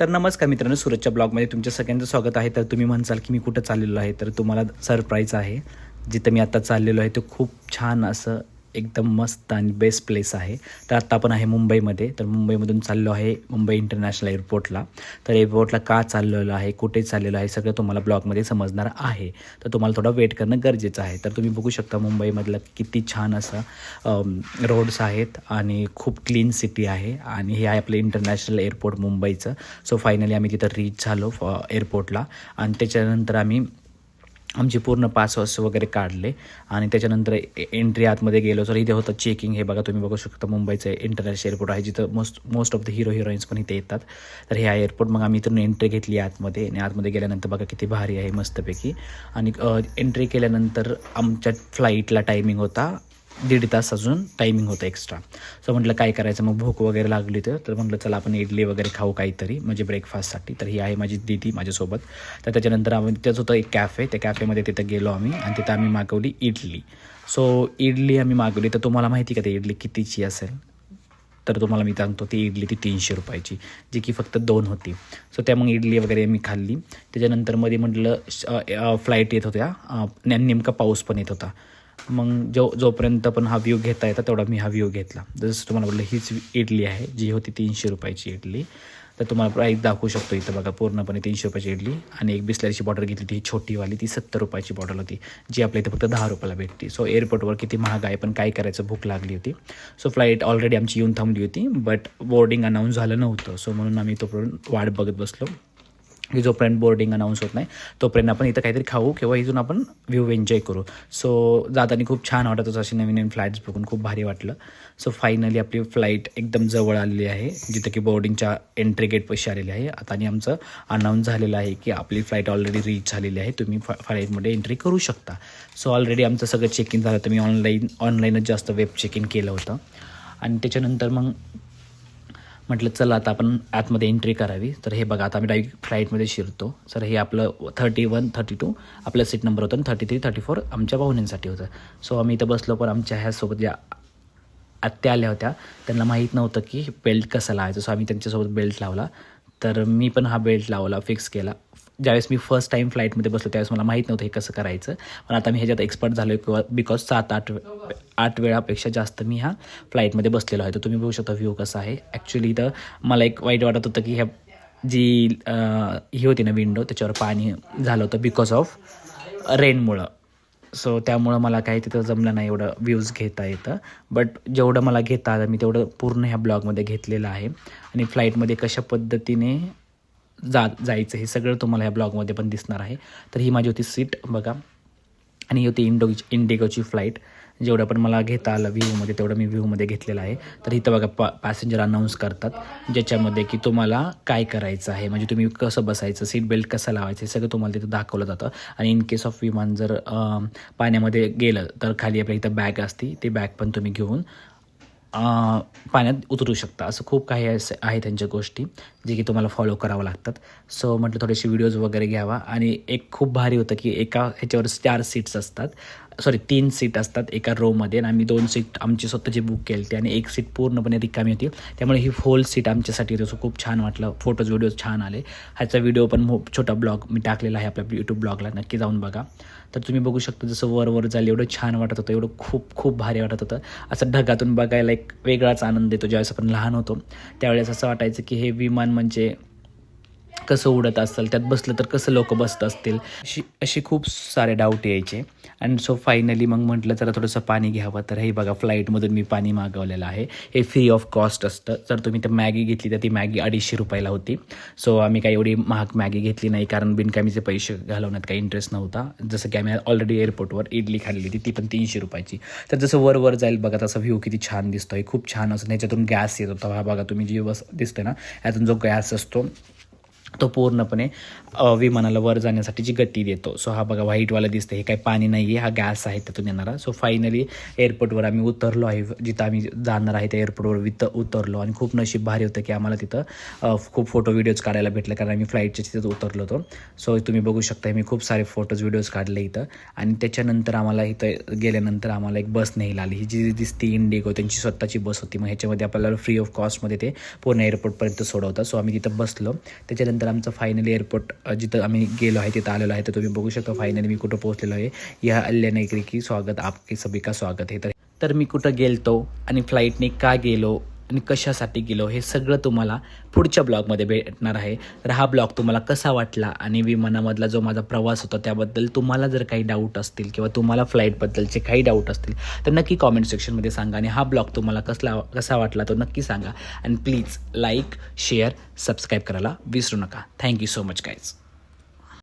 तर नमस्कार मित्रांनो सूरजच्या ब्लॉगमध्ये तुमच्या सगळ्यांचं स्वागत आहे. तर तुम्ही म्हणसाल की मी कुठं चाललेलो आहे तर तुम्हाला सरप्राईज आहे. जिथं मी आता चाललेलो आहे ते खूप छान असं एकदम मस्त आणि बेस्ट प्लेस आहे. तर आत्ता आपण आहे मुंबईमध्ये. तर मुंबईमधून चाललो आहे मुंबई इंटरनॅशनल एअरपोर्टला तर एअरपोर्टला का चाललेलो आहे? कुठे चाललेलो आहे? सगळं तुम्हाला ब्लॉगमध्ये समजणार आहे. तर तुम्हाला थोडं वेट करणं गरजेचं आहे. तर तुम्ही बघू शकता मुंबईमधलं किती छान असं रोड्स आहेत आणि खूप क्लीन सिटी आहे. आणि हे आहे आपलं इंटरनॅशनल एअरपोर्ट मुंबईचं. सो फायनली आम्ही तिथं रीच झालो एअरपोर्टला आणि त्याच्यानंतर आम्ही आमचे पूर्ण पासवर्स वगैरे काढले. आणि त्याच्यानंतर एंट्री आतमध्ये गेलो. तर इथे होतं चेकिंग हे बघा तुम्ही बघू शकता मुंबईचं इंटरनॅशनल एअरपोर्ट आहे. जिथं most most of the hero heroines पण इथे येतात. तर हे आहे एअरपोर्ट मग आम्ही इथून एंट्री घेतली आतमध्ये. आणि आतमध्ये गेल्यानंतर बघा किती भारी आहे मस्तपैकी. आणि एंट्री केल्यानंतर आमच्या फ्लाईटला टायमिंग होता. दीड तास अजून टायमिंग होतं एक्स्ट्रा सो म्हटलं काय करायचं? मग भूक वगैरे लागली तर तर म्हटलं चला आपण इडली वगैरे खाऊ काहीतरी म्हणजे ब्रेकफास्टसाठी तर ही आहे माझी दीदी माझ्यासोबत. तर त्याच्यानंतर आम्ही तिथंच होतं एक कॅफे त्या कॅफेमध्ये तिथं गेलो आम्ही आणि तिथं आम्ही मागवली इडली. सो इडली आम्ही मागवली. तर तुम्हाला माहिती का ती इडली कितीची असेल? तर तुम्हाला मी सांगतो ती इडली ती तीनशे रुपयाची जी की फक्त दोन होती. सो त्या मग इडली वगैरे मी खाल्ली. त्याच्यानंतरमध्ये म्हटलं फ्लाईट येत होत्या. नेमका पाऊस पण येत होता. मग जो जोपर्यंत पण हा व्ह्यू घेता येता तेवढा मी हा व्ह्यू घेतला. जसं तुम्हाला म्हटलं हीच इडली आहे जी होती तीनशे रुपयाची इडली. तर तुम्हाला प्राईस दाखवू शकतो इथं बघा पूर्णपणे तीनशे रुपयाची इडली. आणि एक बिस्लरीची बॉटल घेतली ती छोटीवाली ती सत्तर रुपयाची बॉटल होती जी आपल्या इथे फक्त दहा रुपयाला भेटते. सो एअरपोर्टवर किती महाग आहे पण काय करायचं भूक लागली होती. सो फ्लाईट ऑलरेडी आमची येऊन थांबली होती बट बोर्डिंग अनाऊन्स झालं नव्हतं. सो म्हणून आम्ही तोपर्यंत वाट बघत बसलो. की जोपर्यंत बोर्डिंग अनाऊन्स होत नाही तोपर्यंत आपण इथं काहीतरी खाऊ किंवा इथून आपण व्ह्यू एन्जॉय करू. सो जाताना खूप छान वाटत होतं असे नवीन नवीन फ्लाईट्स बघून खूप भारी वाटलं. सो फायनली आपली फ्लाईट एकदम जवळ आलेली आहे जिथं की बोर्डिंगच्या एंट्री गेट पैसे आलेले आहे. आता आणि आमचं अनाऊन्स झालेलं आहे की आपली फ्लाईट ऑलरेडी रीच झालेली आहे. तुम्ही फ फ्लाईटमध्ये एंट्री करू शकता. सो ऑलरेडी आमचं सगळं चेक इन झालं. होतं मी ऑनलाईन ऑनलाईनच जास्त वेब चेक इन केलं होतं. आणि त्याच्यानंतर मग म्हटलं चला आता आपण आतमध्ये एंट्री करावी. तर हे बघा आता आम्ही डायरेक्ट फ्लाईटमध्ये शिरतो. सर हे आपलं थर्टी वन थर्टी टू आपलं सीट नंबर होतं आणि थर्टी थ्री थर्टी फोर आमच्या पाहुण्यांसाठी होतं. सो आम्ही इथं बसलो पण आमच्या ह्यासोबत ज्या आत्या आल्या होत्या त्यांना माहीत नव्हतं की बेल्ट कसं लावायचं. सो आम्ही त्यांच्यासोबत बेल्ट लावला. तर मी पण हा बेल्ट लावला फिक्स केला. ज्यावेळेस मी फर्स्ट टाईम फ्लाईटमध्ये बसलो त्यावेळेस मला माहीत नव्हतं हे कसं करायचं. पण आता मी ह्याच्यात एक्सपर्ट झालो किंवा बिकॉज सात आठ आठ वेळापेक्षा जास्त मी ह्या फ्लाईटमध्ये बसलेलो आहे. तर तुम्ही बघू शकता व्ह्यू कसा आहे. ॲक्च्युली तर मला एक वाईट वाटत होतं की ह्या जी ही होती ना विंडो त्याच्यावर पाणी झालं होतं बिकॉज ऑफ रेनमुळं सो त्यामुळं मला काही तिथं जमलं नाही एवढं व्ह्यूज घेता येतं. बट जेवढं मला घेता आलं मी तेवढं पूर्ण ह्या ब्लॉगमध्ये घेतलेलं आहे. आणि फ्लाईटमध्ये कशा पद्धतीने जा जायचं हे सगळं तुम्हाला ह्या ब्लॉगमध्ये पण दिसणार आहे. तर ही माझी होती सीट बघा. आणि ही होती इंडो इंडिगोची फ्लाईट. जेवढं पण मला घेता आलं व्ह्यूमध्ये तेवढं मी व्ह्यूमध्ये घेतलेलं आहे. तर इथं बघा पा पॅसेंजर अनाऊन्स करतात ज्याच्यामध्ये की तुम्हाला काय करायचं आहे. म्हणजे तुम्ही कसं बसायचं सीट बेल्ट कसं लावायचं हे सगळं तुम्हाला तिथं दाखवलं जातं. आणि इन केस ऑफ विमान जर पाण्यामध्ये गेलं तर खाली आपल्या इथं बॅग असती. ती बॅग पण तुम्ही घेऊन पाण्यात उतरू शकता. असं खूप काही असं आहे त्यांच्या गोष्टी जे की तुम्हाला फॉलो करावं लागतात. सो म्हटलं थोडेसे व्हिडिओज वगैरे घ्यावा. आणि एक खूप भारी होतं की एका ह्याच्यावर चार सीट्स असतात. सॉरी तीन सीट असतात एका रोमध्ये आणि आम्ही दोन सीट आमची स्वतःची बुक केली होती आणि एक सीट पूर्णपणे रिकामी होती. त्यामुळे ही होल सीट आमच्यासाठी तसं खूप छान वाटलं. फोटोज व्हिडिओज छान आले. ह्याचा व्हिडिओ पण मो छोटा ब्लॉग मी टाकलेला आहे आपल्या यूट्यूब ब्लॉगला नक्की जाऊन बघा. तर तुम्ही बघू शकता जसं वर वर झालं एवढं छान वाटत होतं. एवढं खूप खूप भारी वाटत होतं. असं ढगातून बघायला एक वेगळाच आनंद येतो. ज्यावेळेस आपण लहान होतो त्यावेळेस असं वाटायचं की हे विमान म्हणजे कसं उडत असेल त्यात बसलं तर कसं लोक बसत असतील? अशी असे खूप सारे डाऊट यायचे. आणि सो फायनली मग म्हटलं जरा थोडंसं पाणी घ्यावं. तर हे बघा फ्लाईटमधून मी पाणी मागवलेलं आहे. हे फ्री ऑफ कॉस्ट असतं. जर तुम्ही तर मॅगी घेतली तर ती मॅगी अडीचशे रुपयाला होती. सो आम्ही काही एवढी महाग मॅगी घेतली नाही कारण बिनकामीचे पैसे घालवण्यात काही इंटरेस्ट नव्हता. जसं की आम्ही ऑलरेडी एअरपोर्टवर इडली खाल्ली होती ती पण तीनशे रुपयाची. तर जसं वर वर जाईल बघा तसा व्ह्यू किती छान दिसतोय. खूप छान असं त्याच्यातून गॅस येत होता. हा बघा तुम्ही जी बस दिसतोय ना यातून जो गॅस असतो तो पूर्णपणे विमानाला वर जाण्यासाठी जी गती देतो. सो हा बघा व्हाईटवाला दिसतं हे काही पाणी नाही आहे हा गॅस आहे त्यातून येणारा. सो फायनली एअरपोर्टवर आम्ही उतरलो आहे जिथं आम्ही जाणार आहे त्या एअरपोर्टवर विथ उतरलो. आणि खूप नशीब भारी होतं की आम्हाला तिथं खूप फोटो व्हिडिओज काढायला भेटले कारण आम्ही फ्लाईटच्या तिथं उतरलो होतो. सो तुम्ही बघू शकता मी खूप सारे फोटोज व्हिडिओज काढले इथं. आणि त्याच्यानंतर आम्हाला इथं गेल्यानंतर आम्हाला एक बस न्यायला आली. ही जी दिसती इंडिगो त्यांची स्वतःची बस होती. मग ह्याच्यामध्ये आपल्याला फ्री ऑफ कॉस्टमध्ये ते पूर्ण एअरपोर्टपर्यंत सोडवतात. सो आम्ही तिथं बसलो. त्याच्यानंतर आमचं फायनली एअरपोर्ट जिथं आम्ही गेलो आहे तिथं आलेलो आहे तर तुम्ही बघू शकता फायनली मी कुठं पोहोचलेलो आहे. या अल्ल्याने की स्वागत आपके सभी का स्वागत आहे. तर मी कुठं गेलतो आणि फ्लाईटने का गेलो? आणि कशासाठी गेलो हे सगळं तुम्हाला पुढच्या ब्लॉगमध्ये भेटणार आहे. तर हा ब्लॉग तुम्हाला कसा वाटला आणि विमानामधला जो माझा प्रवास होता त्याबद्दल तुम्हाला जर काही डाऊट असतील किंवा तुम्हाला फ्लाईटबद्दलचे काही डाऊट असतील तर नक्की कॉमेंट सेक्शनमध्ये सांगा आणि हा ब्लॉग तुम्हाला कसला कसा वाटला तो नक्की सांगा. आणि प्लीज लाईक शेअर सबस्क्राईब करायला विसरू नका. Thank you so much guys